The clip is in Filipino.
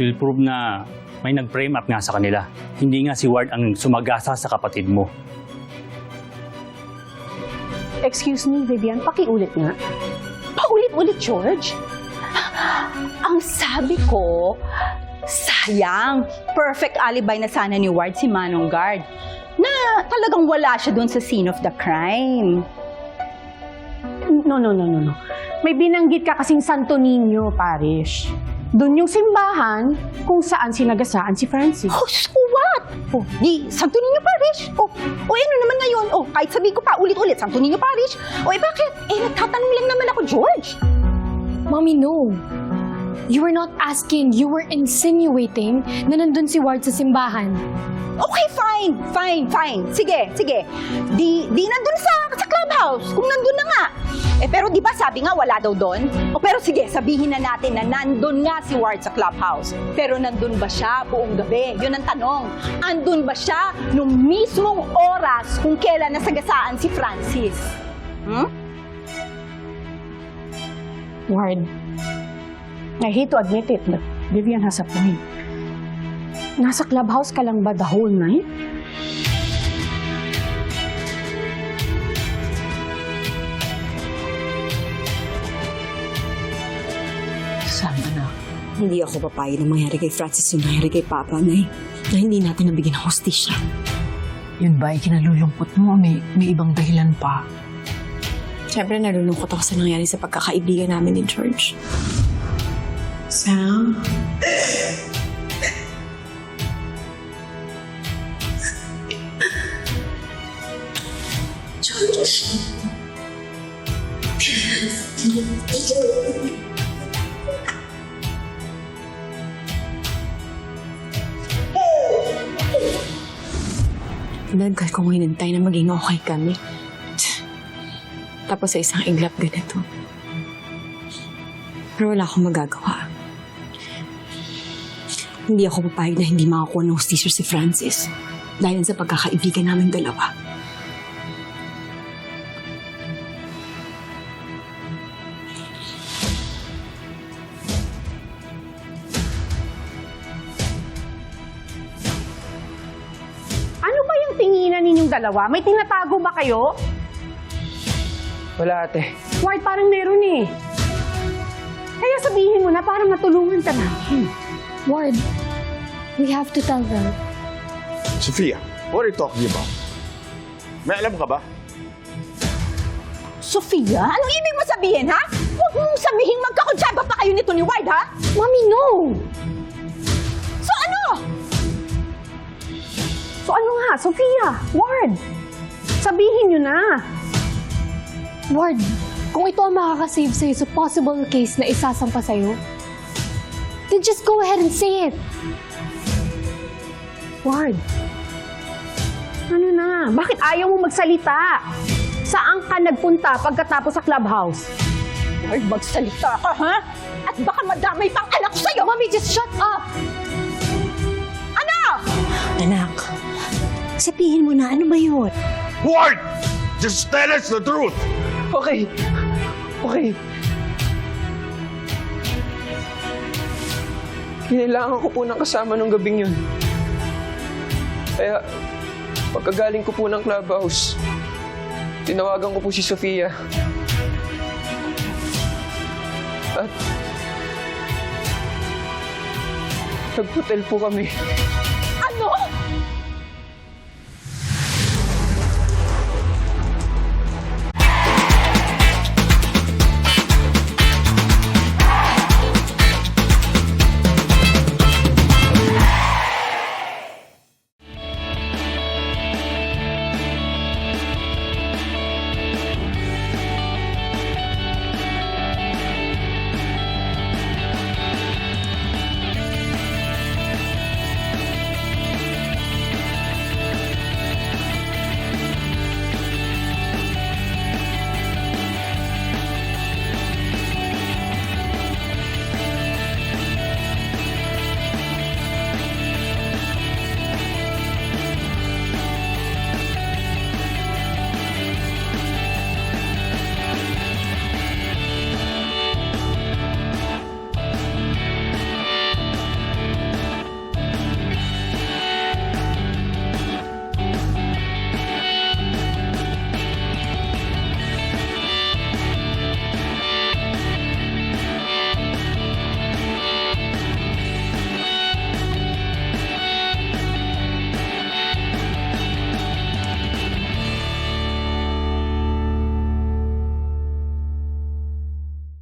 will prove na may nag-frame up nga sa kanila. Hindi nga si Ward ang sumagasa sa kapatid mo. Excuse me, Vivian, pakiulit nga. Paulit-ulit, George? Ang sabi ko, sayang, perfect alibi na sana ni Ward si Manong Guard na talagang wala siya doon sa scene of the crime. No, no, no, no, no. May binanggit ka kasing Santo Niño Parish. Doon yung simbahan kung saan sinagasaan si Francis. Oh, so what? Oh, di, Santo Niño Parish. Oh, oh, ano naman ngayon? Oh, kahit sabi ko pa ulit-ulit, Santo Niño Parish. Oh, eh bakit? Eh, nagtatanong lang naman ako, George. Mommy, no. You were not asking, you were insinuating na nandun si Ward sa simbahan. Okay, fine, fine, fine. Sige, sige. Di, di nandun sa, clubhouse, kung nandun na nga. Eh, pero di ba sabi nga wala daw doon? O pero sige, sabihin na natin na nandun nga si Ward sa clubhouse. Pero nandun ba siya buong gabi? Yun ang tanong. Andun ba siya nung mismong oras kung kailan nasagasaan si Francis? Hmm? Ward, I hate to admit it, but Vivian has a point. Nasa clubhouse ka lang ba the whole night? Hindi ako papayag na mangyari kay Francis yung nangyari kay Papa, Nay. Na hindi natin nabigyan ng hostisya. Yun ba kinalulungkot mo? May, may ibang dahilan pa. Siyempre, nalulungkot ako sa nangyari sa pagkakaibigan namin ni George. Sam? Nagkal kong hinintay na maging okay kami. Tapos sa isang iglap ganito. Pero wala akong magagawa. Hindi ako papayag na hindi makakuha ng hostisyo si Francis. Dahil sa pagkakaibigan namin dalawa. Ninyong dalawa? May tinatago ba kayo? Wala ate. Ward, parang meron eh. Kaya sabihin mo na para matulungan ka namin. Ward, we have to tell them. Sophia, what are you talking about? May alam ka ba? Sofia, anong ibig mo sabihin, ha? Huwag mong sabihin magkakutsaba pa kayo nito ni Ward, ha? Mommy, no! So nga, Sophia, Ward, sabihin nyo na. Ward, kung ito ang makakasave sa'yo sa possible case na isasampa sa'yo, then just go ahead and say it. Ward, ano na? Bakit ayaw mo magsalita? Saan ka nagpunta pagkatapos sa clubhouse? Ward, magsalita ka, ha? At baka madamay pang anak ko sa'yo. Mommy, just shut up! Ano? Anak, sabihin mo na ano ba yun? Ward! Just tell us the truth! Okay. Okay. Kinailangan ko po ng kasama nung gabing yun. Kaya, pagkagaling ko po ng clubhouse, tinawagan ko po si Sofia. At, nag-hotel po kami.